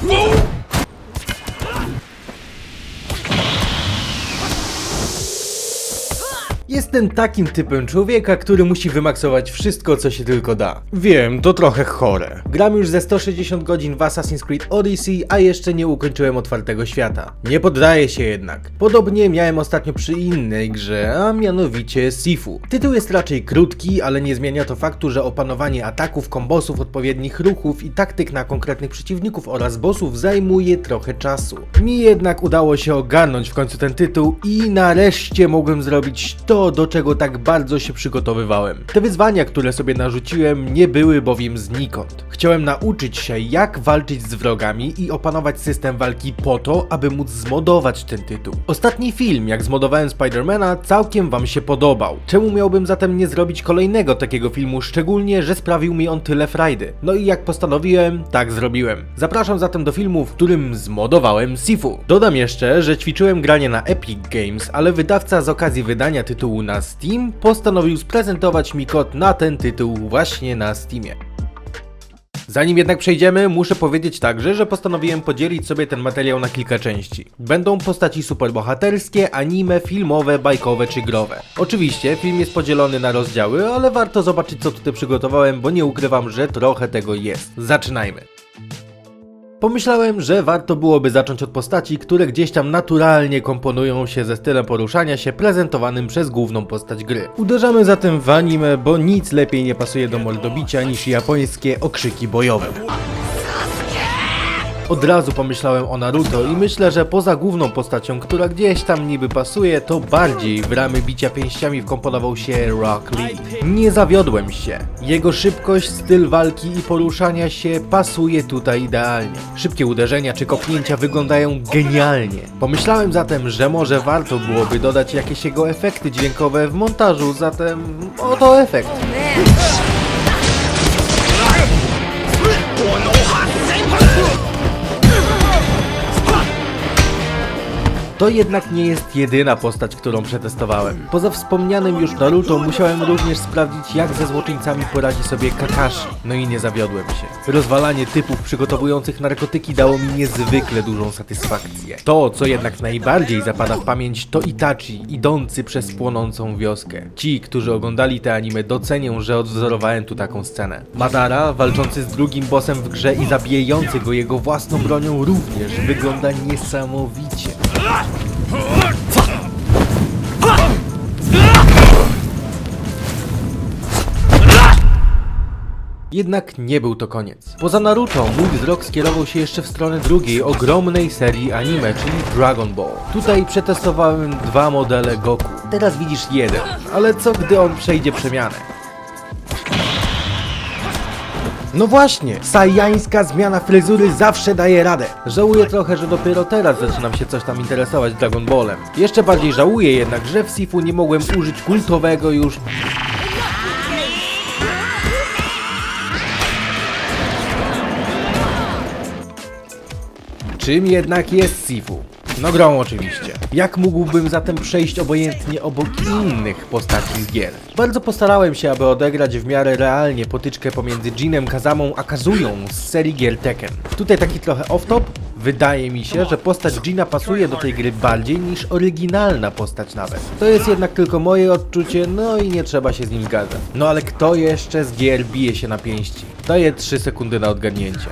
fool! Jestem takim typem człowieka, który musi wymaksować wszystko, co się tylko da. Wiem, to trochę chore. Gram już ze 160 godzin w Assassin's Creed Odyssey, a jeszcze nie ukończyłem otwartego świata. Nie poddaję się jednak. Podobnie miałem ostatnio przy innej grze, a mianowicie Sifu. Tytuł jest raczej krótki, ale nie zmienia to faktu, że opanowanie ataków, kombosów, odpowiednich ruchów i taktyk na konkretnych przeciwników oraz bossów zajmuje trochę czasu. Mi jednak udało się ogarnąć w końcu ten tytuł i nareszcie mogłem zrobić to, do czego tak bardzo się przygotowywałem. Te wyzwania, które sobie narzuciłem, nie były bowiem znikąd. Chciałem nauczyć się, jak walczyć z wrogami i opanować system walki po to, aby móc zmodować ten tytuł. Ostatni film, jak zmodowałem Spidermana, całkiem wam się podobał. Czemu miałbym zatem nie zrobić kolejnego takiego filmu, szczególnie, że sprawił mi on tyle frajdy? No i jak postanowiłem, tak zrobiłem. Zapraszam zatem do filmu, w którym zmodowałem Sifu. Dodam jeszcze, że ćwiczyłem granie na Epic Games, ale wydawca z okazji wydania tytułu na Steam postanowił sprezentować mi kod na ten tytuł właśnie na Steamie. Zanim jednak przejdziemy, muszę powiedzieć także, że postanowiłem podzielić sobie ten materiał na kilka części. Będą postaci superbohaterskie, anime, filmowe, bajkowe czy growe. Oczywiście film jest podzielony na rozdziały, ale warto zobaczyć co tutaj przygotowałem, bo nie ukrywam, że trochę tego jest. Zaczynajmy. Pomyślałem, że warto byłoby zacząć od postaci, które gdzieś tam naturalnie komponują się ze stylem poruszania się prezentowanym przez główną postać gry. Uderzamy zatem w anime, bo nic lepiej nie pasuje do mordobicia niż japońskie okrzyki bojowe. Od razu pomyślałem o Naruto i myślę, że poza główną postacią, która gdzieś tam niby pasuje, to bardziej w ramy bicia pięściami wkomponował się Rock Lee. Nie zawiodłem się. Jego szybkość, styl walki i poruszania się pasuje tutaj idealnie. Szybkie uderzenia czy kopnięcia wyglądają genialnie. Pomyślałem zatem, że może warto byłoby dodać jakieś jego efekty dźwiękowe w montażu, zatem oto efekt. To jednak nie jest jedyna postać, którą przetestowałem. Poza wspomnianym już Naruto musiałem również sprawdzić jak ze złoczyńcami poradzi sobie Kakashi. No i nie zawiodłem się. Rozwalanie typów przygotowujących narkotyki dało mi niezwykle dużą satysfakcję. To, co jednak najbardziej zapada w pamięć to Itachi, idący przez płonącą wioskę. Ci, którzy oglądali te anime docenią, że odwzorowałem tu taką scenę. Madara, walczący z drugim bossem w grze i zabijający go jego własną bronią również wygląda niesamowicie. Jednak nie był to koniec. Poza Naruto mój wzrok skierował się jeszcze w stronę drugiej ogromnej serii anime, czyli Dragon Ball. Tutaj przetestowałem dwa modele Goku. Teraz widzisz jeden, ale co gdy on przejdzie przemianę? No właśnie, sajańska zmiana fryzury zawsze daje radę. Żałuję trochę, że dopiero teraz zaczynam się coś tam interesować Dragon Ballem. Jeszcze bardziej żałuję jednak, że w Sifu nie mogłem użyć kultowego już Czym jednak jest Sifu? No grą oczywiście. Jak mógłbym zatem przejść obojętnie obok innych postaci z gier? Bardzo postarałem się, aby odegrać w miarę realnie potyczkę pomiędzy Jinem Kazamą a Kazują z serii gier Tekken. Tutaj taki trochę off-top. Wydaje mi się, że postać Gina pasuje do tej gry bardziej niż oryginalna postać nawet. To jest jednak tylko moje odczucie, no i nie trzeba się z nim zgadzać. No ale kto jeszcze z gier bije się na pięści? Daję 3 sekundy na odgadnięcie.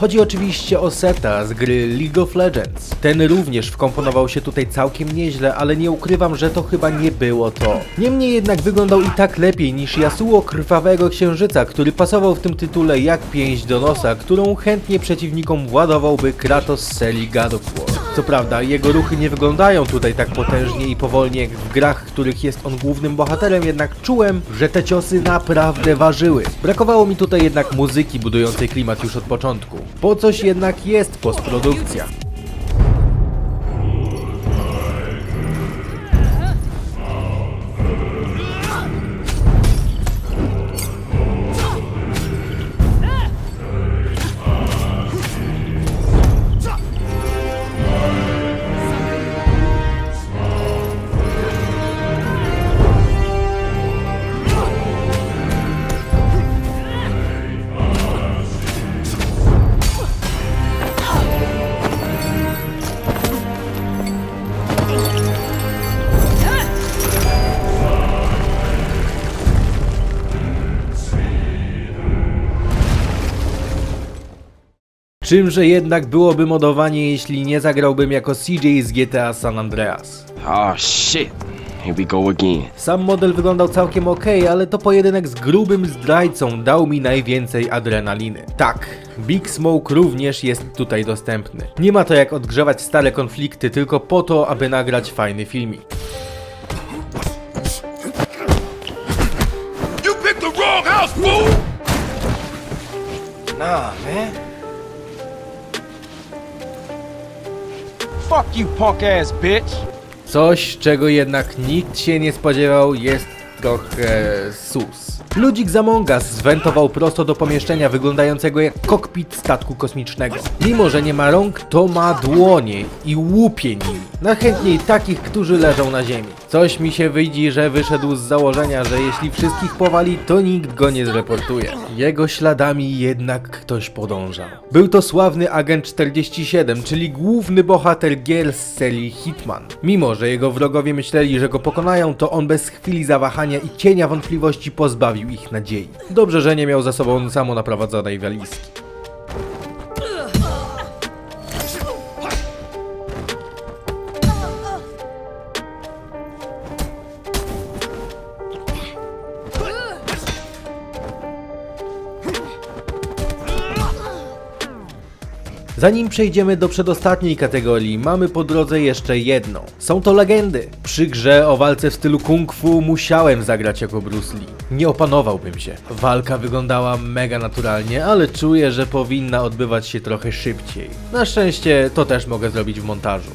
Chodzi oczywiście o Seta z gry League of Legends. Ten również wkomponował się tutaj całkiem nieźle, ale nie ukrywam, że to chyba nie było to. Niemniej jednak wyglądał i tak lepiej niż Yasuo Krwawego Księżyca, który pasował w tym tytule jak pięść do nosa, którą chętnie przeciwnikom władowałby Kratos z serii God of War. Co prawda, jego ruchy nie wyglądają tutaj tak potężnie i powolnie jak w grach, w których jest on głównym bohaterem, jednak czułem, że te ciosy naprawdę ważyły. Brakowało mi tutaj jednak muzyki budującej klimat już od początku. Po coś jednak jest postprodukcja. Czymże jednak byłoby modowanie, jeśli nie zagrałbym jako CJ z GTA San Andreas? Oh shit. Here we go again. Sam model wyglądał całkiem ok, ale to pojedynek z grubym zdrajcą dał mi najwięcej adrenaliny. Tak, Big Smoke również jest tutaj dostępny. Nie ma to jak odgrzewać stare konflikty tylko po to, aby nagrać fajny filmik. You picked the wrong house, fool! Nah, man. Fuck you, punk ass bitch. Coś, czego jednak nikt się nie spodziewał, jest trochę sus. Ludzik z Among Us zwentował prosto do pomieszczenia wyglądającego jak kokpit statku kosmicznego. Mimo, że nie ma rąk, to ma dłonie i łupie nimi. Najchętniej takich, którzy leżą na ziemi. Coś mi się widzi, że wyszedł z założenia, że jeśli wszystkich powali, to nikt go nie zreportuje. Jego śladami jednak ktoś podążał. Był to sławny agent 47, czyli główny bohater gier z serii Hitman. Mimo, że jego wrogowie myśleli, że go pokonają, to on bez chwili zawahania i cienia wątpliwości pozbawił ich nadziei. Dobrze, że nie miał za sobą samo naprowadzonej walizki. Zanim przejdziemy do przedostatniej kategorii, mamy po drodze jeszcze jedną. Są to legendy. Przy grze o walce w stylu kung fu musiałem zagrać jako Bruce Lee. Nie opanowałbym się. Walka wyglądała mega naturalnie, ale czuję, że powinna odbywać się trochę szybciej. Na szczęście to też mogę zrobić w montażu.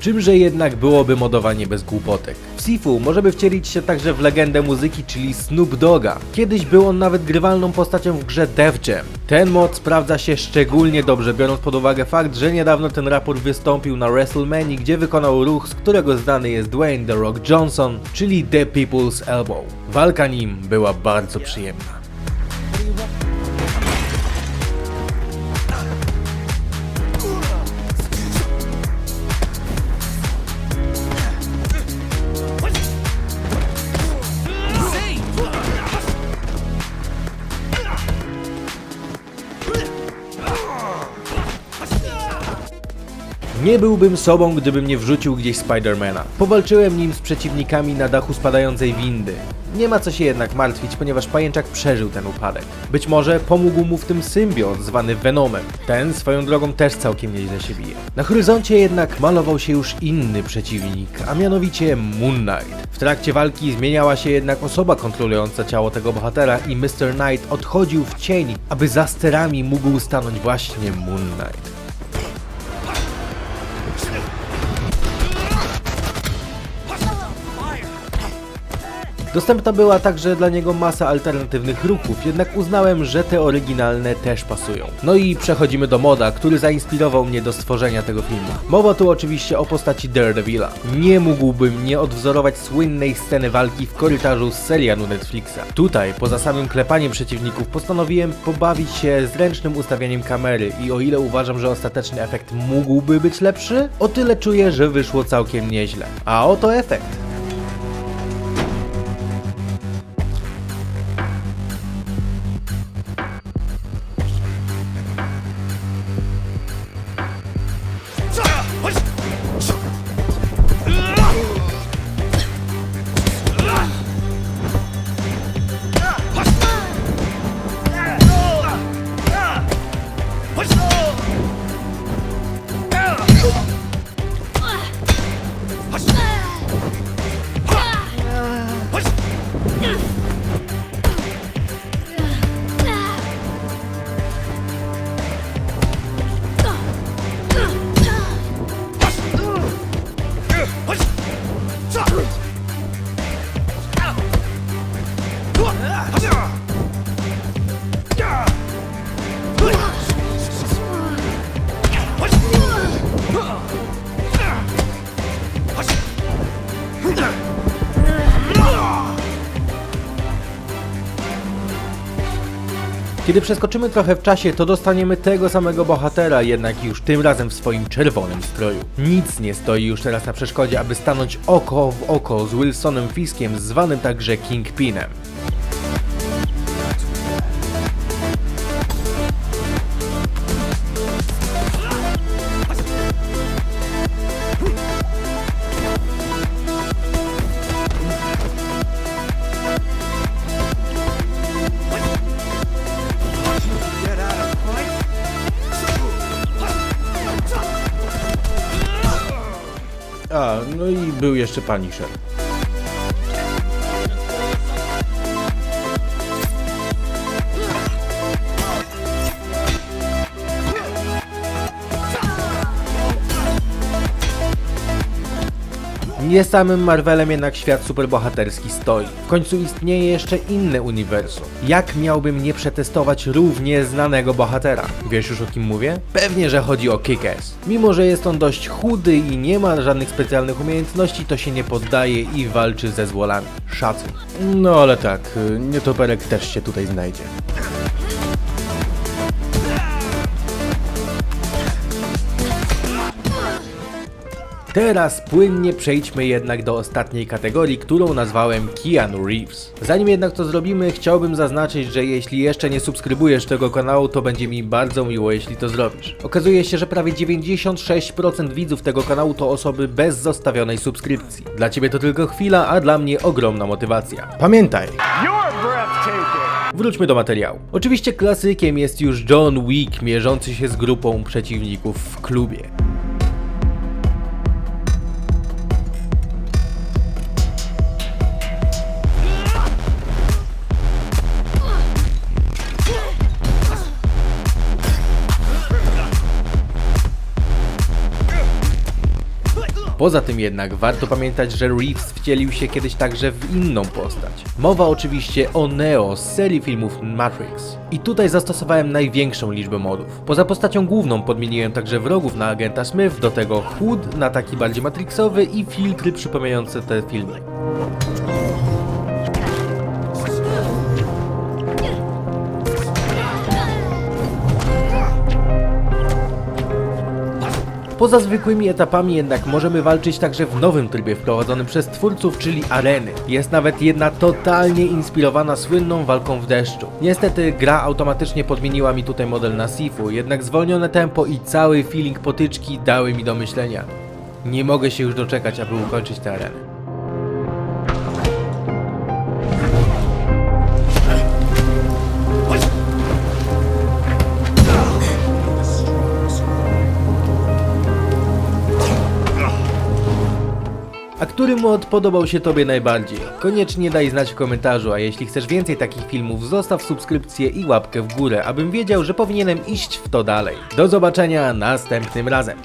Czymże jednak byłoby modowanie bez głupotek? W Sifu możemy wcielić się także w legendę muzyki, czyli Snoop Dogga. Kiedyś był on nawet grywalną postacią w grze Def Jam. Ten mod sprawdza się szczególnie dobrze, biorąc pod uwagę fakt, że niedawno ten raport wystąpił na WrestleMania, gdzie wykonał ruch, z którego znany jest Dwayne The Rock Johnson, czyli The People's Elbow. Walka nim była bardzo przyjemna. Nie byłbym sobą, gdybym nie wrzucił gdzieś Spidermana. Powalczyłem nim z przeciwnikami na dachu spadającej windy. Nie ma co się jednak martwić, ponieważ pajęczak przeżył ten upadek. Być może pomógł mu w tym symbiot zwany Venomem. Ten swoją drogą też całkiem nieźle się bije. Na horyzoncie jednak malował się już inny przeciwnik, a mianowicie Moon Knight. W trakcie walki zmieniała się jednak osoba kontrolująca ciało tego bohatera i Mr. Knight odchodził w cień, aby za sterami mógł stanąć właśnie Moon Knight. Dostępna była także dla niego masa alternatywnych ruchów, jednak uznałem, że te oryginalne też pasują. No i przechodzimy do moda, który zainspirował mnie do stworzenia tego filmu. Mowa tu oczywiście o postaci Daredevila. Nie mógłbym nie odwzorować słynnej sceny walki w korytarzu z serialu Netflixa. Tutaj, poza samym klepaniem przeciwników, postanowiłem pobawić się zręcznym ustawianiem kamery i o ile uważam, że ostateczny efekt mógłby być lepszy, o tyle czuję, że wyszło całkiem nieźle. A oto efekt. Kiedy przeskoczymy trochę w czasie, to dostaniemy tego samego bohatera, jednak już tym razem w swoim czerwonym stroju. Nic nie stoi już teraz na przeszkodzie, aby stanąć oko w oko z Wilsonem Fiskiem, zwanym także Kingpinem. Był jeszcze Punisher. Nie samym Marvelem jednak świat superbohaterski stoi. W końcu istnieje jeszcze inne uniwersum. Jak miałbym nie przetestować równie znanego bohatera? Wiesz już o kim mówię? Pewnie, że chodzi o Kick-Ass. Mimo, że jest on dość chudy i nie ma żadnych specjalnych umiejętności, to się nie poddaje i walczy ze złolami. Szacun. No ale tak, y, nietoperek też się tutaj znajdzie. Teraz płynnie przejdźmy jednak do ostatniej kategorii, którą nazwałem Keanu Reeves. Zanim jednak to zrobimy, chciałbym zaznaczyć, że jeśli jeszcze nie subskrybujesz tego kanału, to będzie mi bardzo miło, jeśli to zrobisz. Okazuje się, że prawie 96% widzów tego kanału to osoby bez zostawionej subskrypcji. Dla ciebie to tylko chwila, a dla mnie ogromna motywacja. Pamiętaj! Wróćmy do materiału. Oczywiście klasykiem jest już John Wick mierzący się z grupą przeciwników w klubie. Poza tym jednak warto pamiętać, że Reeves wcielił się kiedyś także w inną postać. Mowa oczywiście o Neo z serii filmów Matrix. I tutaj zastosowałem największą liczbę modów. Poza postacią główną podmieniłem także wrogów na agenta Smith, do tego chłód na taki bardziej matrixowy i filtry przypominające te filmy. Poza zwykłymi etapami jednak możemy walczyć także w nowym trybie wprowadzonym przez twórców, czyli areny. Jest nawet jedna totalnie inspirowana słynną walką w deszczu. Niestety gra automatycznie podmieniła mi tutaj model na Sifu, jednak zwolnione tempo i cały feeling potyczki dały mi do myślenia. Nie mogę się już doczekać, aby ukończyć tę arenę. Który mod podobał się Tobie najbardziej? Koniecznie daj znać w komentarzu, a jeśli chcesz więcej takich filmów, zostaw subskrypcję i łapkę w górę, abym wiedział, że powinienem iść w to dalej. Do zobaczenia następnym razem.